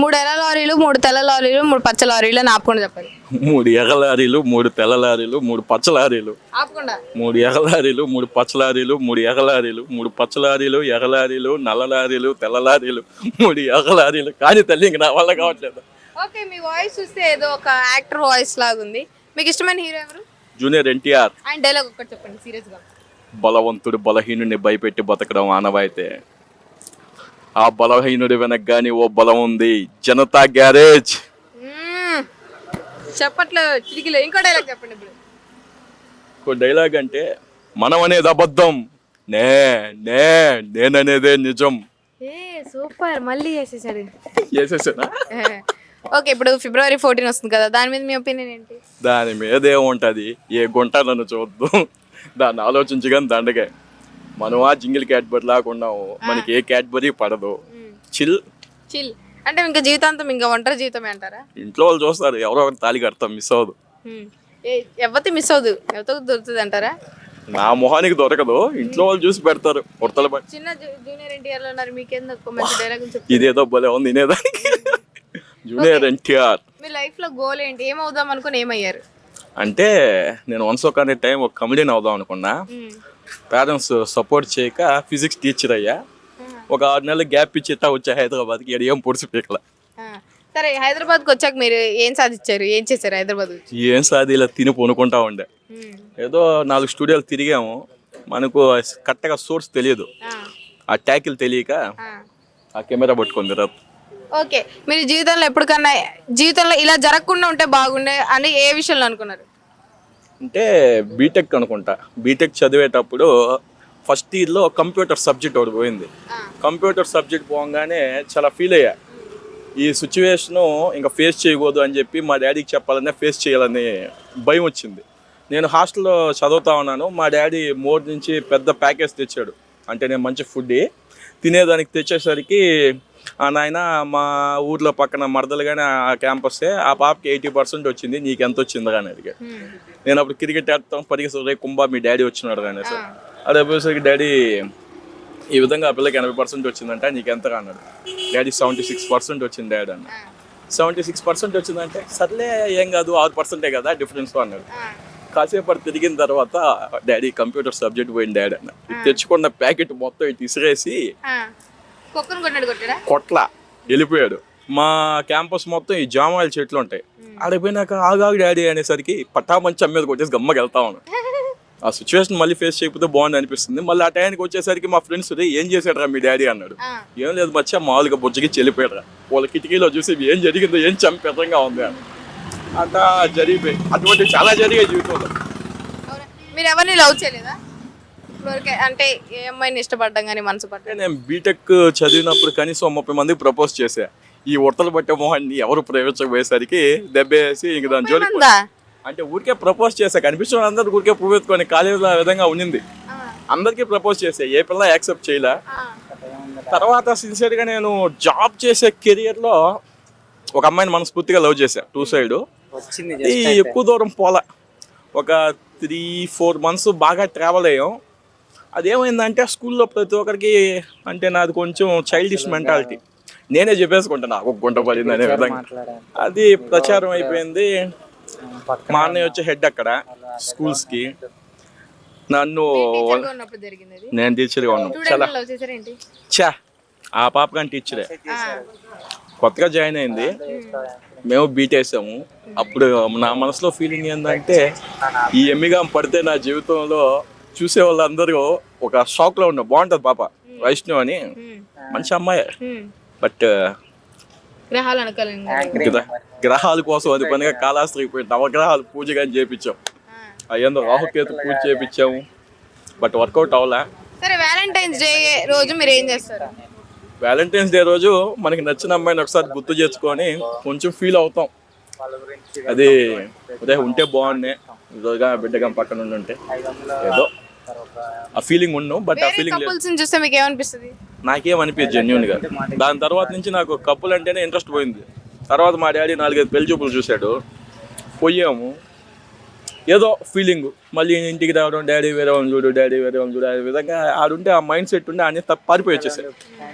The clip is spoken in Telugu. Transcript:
మూడు ఎర్ర లారీలు మూడు తెల్ల లారీలు మూడు పచ్చ లారీలు అని ఆపకుండా చెప్పాలి మూడు ఎర్ర లారీలు మూడు తెల్ల లారీలు మూడు పచ్చ లారీలు. ఆపకుండా మూడు ఎర్ర లారీలు మూడు పచ్చ లారీలు మూడు ఎర్ర లారీలు మూడు పచ్చ లారీలు ఎర్ర లారీలు నల్ల లారీలు తెల్ల లారీలు మూడు ఎర్ర లారీలు. కానీ తల్లి ఇంక నా వల్ల కావట్లేదు. ఓకే మీ వాయిస్ చూస్తే ఏదో ఒక యాక్టర్ వాయిస్ లాగా ఉంది. మీకు ఇష్టమైన హీరో ఎవరు? జూనియర్ ఎన్టీఆర్. ఆయన డైలాగ్ ఒక్కటి చెప్పండి సీరియస్గా బలవంతుడు బలహీనుడిని భయపెట్టి బతకడం ఆనవాయితే ఆ బలహీనుడి వెనక గాని ఓ బలం ఉంది. జనతా గ్యారేజ్. చెప్పట్లేదు ఇంకో డైలాగ్ చెప్పండి ఇప్పుడు. ఒక డైలాగ్ అంటే మనం అనేది అబద్ధం. నే నే నేననేదే నిజం. ఏ సూపర్. మళ్ళీ చేసేసాడు. చేసేసానా? ఓకే ఇప్పుడు ఫిబ్రవరి ఫోర్టీన్ వస్తుంది కదా దాని మీద మీ ఒపీనియన్ ఏంటి? దాని మీద ఏముంటది ఏ గుంట నన్ను చూద్దు. దాన్ని ఆలోచించి కానీ దండగే మనం ఆ జింగిల్ క్యాడ్బరీ లాగా ఉన్నాము మనకి ఏ క్యాడ్బరీ పడదు. చిల్. చిల్. అంటే ఇంకా జీవితాంతం ఇంకా ఒంటరి జీవితమే అంటారా? ఇంట్లో వాళ్ళు చూస్తారు ఎవరో ఒకరు తాళి కడతాం మిస్ అవ్వదు. ఎవరితో మిస్ అవ్వదు? ఎవరితో దొరుకుతుంది అంటారా? నా మొహానికి దొరకదు ఇంట్లో వాళ్ళు చూసి పెడతారు ఉడతల చిన్న జూనియర్ ఎన్టీఆర్లో ఉన్నారు చెప్పి. ఇదేదో భలే ఉంది వినేదానికి. జూనియర్ ఎన్టీఆర్. మీ లైఫ్లో గోల్ ఏంటి? ఏమవుదాం అనుకుని ఏమయ్యారు? అంటే నేను వన్స్ ఒక టైం ఒక కమెడియన్ అవుదాం అనుకున్నా. పేరెంట్స్ సపోర్ట్ చేయక ఫిజిక్స్ టీచర్ అయ్యా. ఒక ఆరు నెలలు గ్యాప్ ఇచ్చి ఇట్టా వచ్చా హైదరాబాద్కి. ఇక్కడ ఏం పీకల. ఆ. సరే హైదరాబాద్కి వచ్చాక మీరు ఏం సాధించారు? ఏం చేశారు హైదరాబాద్ ఏం సాది ఇలా తిని పొనుకుంటా ఉండే. ఏదో నాలుగు స్టూడియోలు తిరిగాము. మనకు కరెక్ట్గా సోర్స్ తెలియదు. ఆ. ట్యాకిల్ తెలియక ఆ. ఆ కెమెరా పట్టుకుంది రా ఓకే మీరు జీవితంలో ఎప్పటికన్నా జీవితంలో ఇలా జరగకుండా ఉంటే బాగుండే అని ఏ విషయంలో అనుకున్నారు? అంటే బీటెక్ అనుకుంటా. బీటెక్ చదివేటప్పుడు ఫస్ట్ ఇయర్లో కంప్యూటర్ సబ్జెక్ట్ ఒకటి పోయింది. కంప్యూటర్ సబ్జెక్ట్ పోగానే చాలా ఫీల్ అయ్యా. ఈ సిచ్యువేషను ఇంకా ఫేస్ చేయకూడదు అని చెప్పి మా డాడీకి చెప్పాలనే ఫేస్ చేయాలని భయం వచ్చింది. నేను హాస్టల్లో చదువుతా ఉన్నాను. మా డాడీ మోర్ నుంచి పెద్ద ప్యాకేజ్ తెచ్చాడు. అంటే నేను మంచి ఫుడ్ తినేదానికి తెచ్చేసరికి నాయన మా ఊర్లో పక్కన మరదలు కానీ ఆ క్యాంపస్సే ఆ పాపకి ఎయిటీ పర్సెంట్ వచ్చింది నీకు ఎంత వచ్చింది కానీ అడిగా. నేను అప్పుడు క్రికెట్ ఆడతాం పరిగెత్తాను రే కుంభా మీ డాడీ వచ్చినాడు కానీ సార్. అదే పోయేసరికి డాడీ ఈ విధంగా ఆ పిల్లకి ఎనభై పర్సెంట్ వచ్చిందంటే నీకు ఎంత అన్నాడు. డాడీ సెవెంటీ సిక్స్ పర్సెంట్ వచ్చింది డాడీ అన్న ఆ. సెవెంటీ సిక్స్ పర్సెంట్ వచ్చిందంటే సర్లే ఏం కాదు ఆరు పర్సెంటే కదా డిఫరెన్స్ అన్నాడు. ఆ. కాసేపు అటు తిరిగిన తర్వాత డాడీ కంప్యూటర్ సబ్జెక్ట్ పోయింది డాడీ అన్న. తెచ్చుకున్న ప్యాకెట్ మొత్తం ఇటు ఇసిరేసి కొట్ల. వెళ్ళిపోయాడు. మా క్యాంపస్ మొత్తం ఈ జామాయిల చెట్లు ఉంటాయి. ఆడిపోయినాక ఆగాగు డాడీ అనేసరికి పట్టామంచం మీద కొట్టేసి గమ్మకి వెళ్తా ఉన్నాను ఆ సిచ్యువేషన్ మళ్ళీ ఫేస్ చేయకపోతే బాగుంది అనిపిస్తుంది. మళ్ళీ ఆ టైంకి వచ్చేసరికి మా ఫ్రెండ్స్ ఏం చేశాడు మీ డాడీ? అన్నాడు. ఏం లేదు మచ్చా మామూలుగా బుజ్జకి చెల్లిపోయాడు వాళ్ళ కిటికీలో చూసి ఏం జరిగిందో ఏం చంపేతంగా ఉంది అని. అంతా జరిగిపోయి అటువంటి చాలా జరిగాయి జీవితంలో? మీరు ఎవరిని లవ్ చేయలేదా? ఇప్పటివరకే అంటే ఏ అమ్మాయిని ఇష్టపడ్డం కానీ మనసు అంటే నేను బీటెక్ చదివినప్పుడు కనీసం ముప్పై మందికి ప్రపోజ్ చేశా. ఈ ఉడతలు పట్టే మొహాన్ని ఎవరు ప్రవేశపోయేసరికి దెబ్బేసి ఇంక దాని జోలికి ఉందా అంటే ఊరికే ప్రపోజ్ చేశా. కనిపించిన అందరు ఊరికే పువ్వు ఎత్తుకొని కాలేజీలో ఆ విధంగా ఉండింది. ఆ. అందరికీ ప్రపోజ్ చేసా ఏ పిల్ల యాక్సెప్ట్ చేయలే. తర్వాత సిన్సియర్గా నేను జాబ్ చేసే కెరియర్లో ఒక అమ్మాయిని మనస్ఫూర్తిగా లవ్ చేశా. టూ సైడ్ వచ్చింది ఈ ఎక్కువ దూరం పోలా. ఒక త్రీ ఫోర్ మంత్స్ బాగా ట్రావెల్ అయ్యాం. అదేమైందంటే స్కూల్లో ప్రతి ఒక్కరికి అంటే నాది కొంచెం చైల్డిష్ మెంటాలిటీ నేనే చెప్పేసుకుంటాను నాకు ఒక గుంట పడింది అనే విధంగా. అది ప్రచారం అయిపోయింది. మా అన్నయ్య వచ్చే హెడ్ అక్కడ స్కూల్స్కి. నన్ను నేను టీచర్గా ఉన్నాను. చాలా. చా ఆ పాప కానీ టీచరే. కొత్తగా జాయిన్ అయింది. మేము బీట్ వేసాము అప్పుడు నా మనసులో ఫీలింగ్ ఏంటంటే ఈ ఎమ్మిగా పడితే నా జీవితంలో చూసే వాళ్ళందరూ ఒక షాక్లో ఉన్నారు బాగుంటది పాప వైష్ణవ్ అని. మంచి అమ్మాయి. మ్మ్. బట్ గ్రహాలు గ్రహాల కోసం అది పనిగా కాళాస్త్రికి పోయి నవగ్రహాలు పూజ కానీ చేపించాం. అయ్యేందో రాహుకేతు పూజ చేపించాము. బట్ వర్కౌట్ అవ్వలే. సరే వ్యాలంటైన్స్ డే రోజు మీరు ఏం చేస్తారు? వ్యాలంటైన్స్ డే రోజు మనకి నచ్చిన అమ్మాయిని ఒకసారి గుర్తు చేసుకొని కొంచెం ఫీల్ అవుతాం. అది అదే ఉంటే బాగుండే. ఇదిగా బిడ్డగా పక్కన ఉండి ఉంటే ఏదో ఆ ఫీలింగ్ ఉన్నాం బట్ ఆ ఫీలింగ్ కపుల్స్ చూస్తే మీకు ఏమనిపిస్తుంది నాకేం అనిపించదు జెన్యున్గా. దాని తర్వాత నుంచి నాకు కప్పులు అంటేనే ఇంట్రెస్ట్ పోయింది. తర్వాత మా డాడీ నాలుగైదు పెళ్ళి చూపులు చూశాడు. పోయాము. ఏదో ఫీలింగ్ మళ్ళీ ఇంటికి రావడం డాడీ వేరే వాళ్ళని చూడు డాడీ వేరే వాళ్ళని చూడు అనే విధంగా ఆడుంటే ఆ మైండ్ సెట్ ఉండి ఆయన తప్ప పారిపోయి వచ్చేసాడు